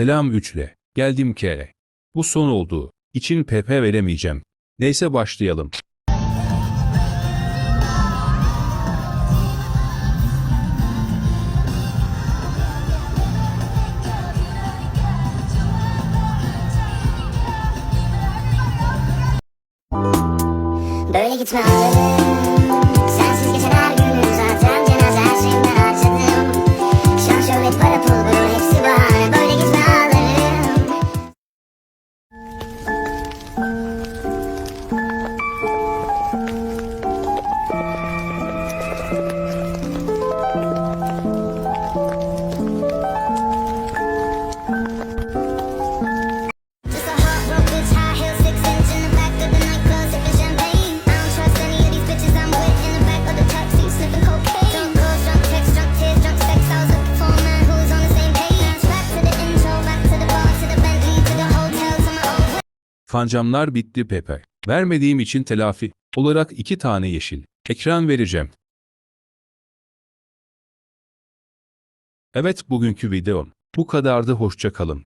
Selam üçle. Geldim kere. Bu son oldu. İçin pp veremeyeceğim. Neyse başlayalım. Böyle gitme ağlarım Sensiz Fancamlar bitti Pepe. Vermediğim için telafi olarak iki tane yeşil ekran vereceğim. Evet bugünkü videom bu kadardı hoşça kalın.